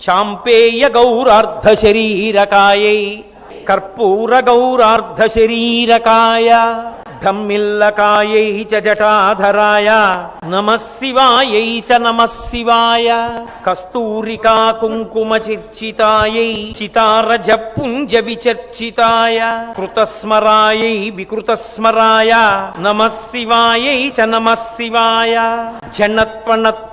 చాంపేయ గౌరార్ధ శరీరకాయై కర్పూర గౌరార్ధ శరీరకాయ ధమ్మిల్లకాయై చ జటాధరాయ నమ శివాయై చ నమ శివాయ కస్తూరికా కుంకుమ చిర్చితాయై చితారజ పుంజ విచర్చితాయ కృతస్మరాయై వికృతస్మరాయ నమ శివాయై చ నమ శివాయ జనత్వనత్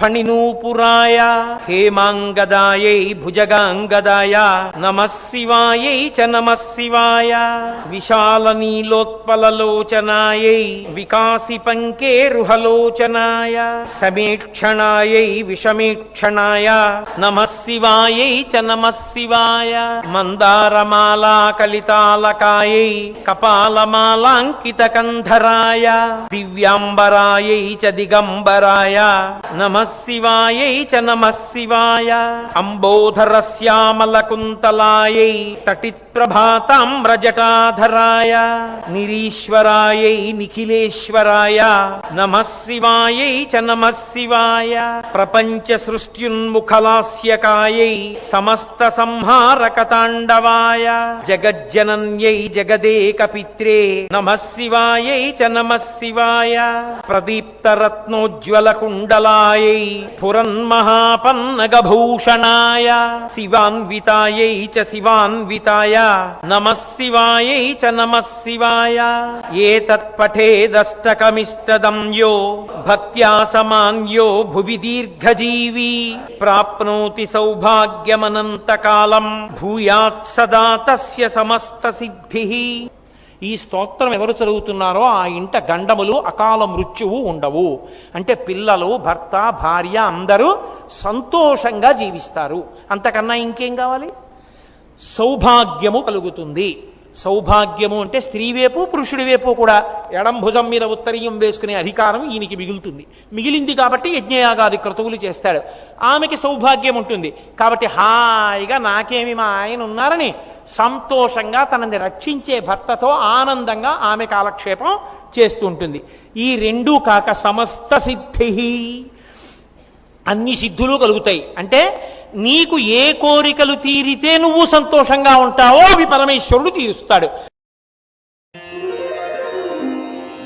ఫణినూపురాయ పదాబ్జరాజత్ఫణినూపురాయ హేమాంగదాయై భుజగాంగదాయ నమ శివాయై చ నమ శివాయ విశాల నీలోత్పలలోచనాయై వికాసి పంకే రుహలోచనాయ సమీక్షణాయై విషమీక్షణాయ నమ శివాయై చ నమ శివాయ మందారమాలా కలితాలకాయై కపాలమాలాంకిత కంధరాయ దివ్య దివ్యాంబరాయై చ దిగంబరాయ నమ శివాయై చ నమ శివాయ అంబోధర శ్యామల కుంతలాయై తటిత్ ప్రభాతామ్రజటాధరాయ నిరీశ్వరాయై నిఖిలేశ్వరాయ నమ శివాయై చ నమ శివాయ ప్రపంచ సృష్ట్యున్ముఖలాస్యకాయై సమస్త సంహారకతాండవాయ జగజ్జనన్యై జగదేక పిత్రే నమ శివాయై చ నమ ध्याय प्रदीप्तरत्नोज्ज्वलकुण्डलायै पुरन्महापन्नगभूषणाय शिवान्वितायै च शिवान्विताय नमः शिवाय च नमः शिवाय एतत्पठेदष्टकमिष्टदं यो भक्त्या समान्यो भुवि दीर्घजीवी प्राप्नोति सौभाग्यमनन्तकालम् भूयात् सदा तस्य समस्तसिद्धिः ఈ స్తోత్రం ఎవరు చదువుతున్నారో ఆ ఇంట గండములు అకాల మృత్యువు ఉండవు. అంటే పిల్లలు భర్త భార్య అందరూ సంతోషంగా జీవిస్తారు. అంతకన్నా ఇంకేం కావాలి? సౌభాగ్యము కలుగుతుంది. సౌభాగ్యము అంటే స్త్రీ వైపు పురుషుడి వైపు కూడా ఎడం భుజం మీద ఉత్తరీయం వేసుకునే అధికారం ఈయనకి మిగులుతుంది. మిగిలింది కాబట్టి యజ్ఞయాగాది క్రతువులు చేస్తాడు. ఆమెకి సౌభాగ్యం ఉంటుంది. కాబట్టి హాయిగా నాకేమి మా ఆయన ఉన్నారని సంతోషంగా తనని రక్షించే భర్తతో ఆనందంగా ఆమె కాలక్షేపం చేస్తూ ఉంటుంది. ఈ రెండూ కాక సమస్త సిద్ధి. అన్ని సిద్ధులు కలుగుతాయి. అంటే నీకు ఏ కోరికలు తీరితే నువ్వు సంతోషంగా ఉంటావో అవి పరమేశ్వరుడు తీరుస్తాడు.